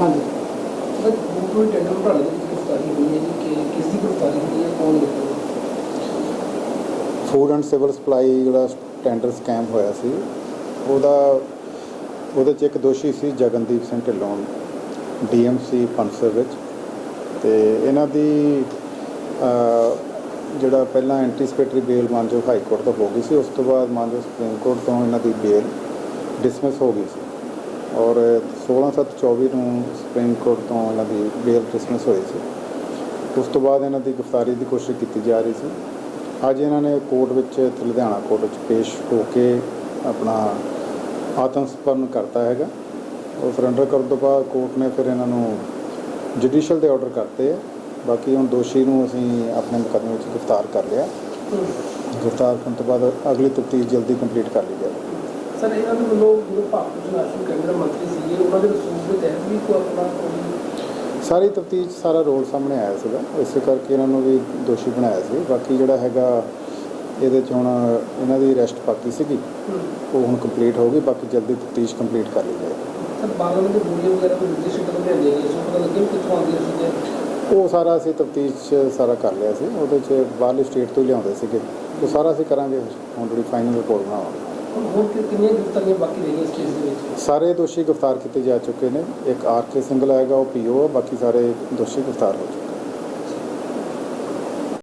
ਹਾਂਜੀ। ਸਰ ਕੋਈ ਟੈਂਡਰ ਘੁਟਾਲੇ ਦੀ ਗ੍ਰਿਫਤਾਰੀ ਹੋਈ ਹੈ ਜੀ ਕਿ ਕਿਸ ਦੀ ਗ੍ਰਿਫਤਾਰੀ ਹੋਈ ਹੈ ਕੌਣ ਲਿਖਦਾ ਫੂਡ ਐਂਡ ਸਿਵਲ ਸਪਲਾਈ ਜਿਹੜਾ ਟੈਂਡਰ ਸਕੈਮ ਹੋਇਆ ਸੀ ਉਹਦਾ ਉਹਦੇ ਚ ਇੱਕ ਦੋਸ਼ੀ ਸੀ ਜਗਨਦੀਪ ਸਿੰਘ ਢਿੱਲੋਂ ਡੀਐਮਸੀ ਪੰਸਰ ਵਿੱਚ। ਤੇ ਇਹਨਾਂ ਦੀ ਜਿਹੜਾ ਪਹਿਲਾਂ ਐਂਟੀਸਪੇਟਰੀ ਬੇਲ ਮਾਨਜੋ ਹਾਈ ਕੋਰਟ ਤੋਂ ਹੋ ਗਈ ਸੀ ਉਸ ਤੋਂ ਬਾਅਦ ਮਾਨਜੋ ਸੁਪਰੀਮ ਕੋਰਟ ਤੋਂ ਇਹਨਾਂ ਦੀ ਬੇਲ ਡਿਸਮਿਸ ਹੋ ਗਈ ਸੀ। ਔਰ 16/7/24 ਨੂੰ ਸੁਪਰੀਮ ਕੋਰਟ ਤੋਂ ਇਹਨਾਂ ਦੀ ਬੇਲ ਡਿਸਮਿਸ ਹੋਈ ਸੀ। ਉਸ ਤੋਂ ਬਾਅਦ ਇਹਨਾਂ ਦੀ ਗ੍ਰਿਫਤਾਰੀ ਦੀ ਕੋਸ਼ਿਸ਼ ਕੀਤੀ ਜਾ ਰਹੀ ਸੀ। ਅੱਜ ਇਹਨਾਂ ਨੇ ਕੋਰਟ ਵਿੱਚ ਲੁਧਿਆਣਾ ਕੋਰਟ ਵਿੱਚ ਪੇਸ਼ ਹੋ ਕੇ ਆਪਣਾ ਆਤਮ ਸਮਰਪਣ ਕਰਤਾ ਹੈਗਾ। ਉਹ ਸਰੈਂਡਰ ਕਰਨ ਤੋਂ ਬਾਅਦ ਕੋਰਟ ਨੇ ਫਿਰ ਇਹਨਾਂ ਨੂੰ ਜੁਡੀਸ਼ੀਅਲ ਦੇ ਆਰਡਰ ਕਰਤੇ ਆ। ਬਾਕੀ ਹੁਣ ਦੋਸ਼ੀ ਨੂੰ ਅਸੀਂ ਆਪਣੇ ਮੁਕੱਦਮੇ ਵਿੱਚ ਗ੍ਰਿਫਤਾਰ ਕਰ ਲਿਆ। ਗ੍ਰਿਫਤਾਰ ਕਰਨ ਤੋਂ ਬਾਅਦ ਅਗਲੀ ਤਫਤੀਸ਼ ਜਲਦੀ ਕੰਪਲੀਟ ਕਰ ਲਈ ਜਾਵੇਗੀ ਸਰ ਇਹਨਾਂ ਦੇ ਵੱਲੋਂ ਜਿਹੜੇ ਭਾਰਤ ਦੇ ਰਾਸ਼ਨ ਕੇਂਦਰ ਮੰਤਰੀ ਸੀਗੇ। ਉਹਨਾਂ ਦੇ ਰਸੂਖ ਦੇ ਤਹਿਤ ਵੀ ਕੋਈ ਆਪਣਾ ਕੋਈ ਸਾਰੀ ਤਫਤੀਸ਼ ਸਾਰਾ ਰੋਲ ਸਾਹਮਣੇ ਆਇਆ ਸੀਗਾ। ਇਸੇ ਕਰਕੇ ਇਹਨਾਂ ਨੂੰ ਵੀ ਦੋਸ਼ੀ ਬਣਾਇਆ ਸੀ। ਬਾਕੀ ਜਿਹੜਾ ਹੈਗਾ ਇਹਦੇ 'ਚ ਹੁਣ ਇਹਨਾਂ ਦੀ ਅਰੈਸਟ ਬਾਕੀ ਸੀਗੀ। ਉਹ ਹੁਣ ਕੰਪਲੀਟ ਹੋ ਗਈ ਬਾਕੀ ਜਲਦੀ ਤਫਤੀਸ਼ ਕੰਪਲੀਟ ਕਰ ਲਈ ਜਾਏਗੀ। ਸਰ ਬਾਰਾਂ ਦੇ ਬੋਰੀਆਂ ਵਗੈਰਾ ਕੋਈ ਨਿਰਦੇਸ਼ ਕਰ ਲਿਆਂਦੇ ਨੇ ਸੋ? ਪਤਾ ਲੱਗਿਆ ਕਿੱਥੋਂ ਆਉਂਦੀਆਂ ਸੀ ਉਹ ਸਾਰਾ ਅਸੀਂ ਤਫਤੀਸ਼ ਸਾਰਾ ਕਰ ਲਿਆ ਸੀ। ਉਹਦੇ 'ਚ ਬਾਹਰਲੀ ਸਟੇਟ ਤੋਂ ਲਿਆਉਂਦੇ ਸੀਗੇ। ਉਹ ਸਾਰਾ ਅਸੀਂ ਕਰਾਂਗੇ। ਹੁਣ ਜਿਹੜੀ ਫਾਈਨਲ ਰਿਪੋਰਟ ਬਣਾਵਾਂਗੇ। ਹੋਰ ਕਿੰਨੀਆਂ ਗ੍ਰਿਫਤਾਰੀਆਂ ਬਾਕੀ ਰਹੀਆਂ ਇਸ ਕੇਸ ਦੇ ਵਿੱਚ? ਸਾਰੇ ਦੋਸ਼ੀ ਗ੍ਰਿਫਤਾਰ ਕੀਤੇ ਜਾ ਚੁੱਕੇ ਨੇ। ਇੱਕ ਆਰ ਕੇ ਸਿੰਗਲ ਆਏਗਾ ਉਹ ਪੀਓ ਆ, ਬਾਕੀ ਸਾਰੇ ਦੋਸ਼ੀ ਗ੍ਰਿਫਤਾਰ ਹੋ ਚੁੱਕੇ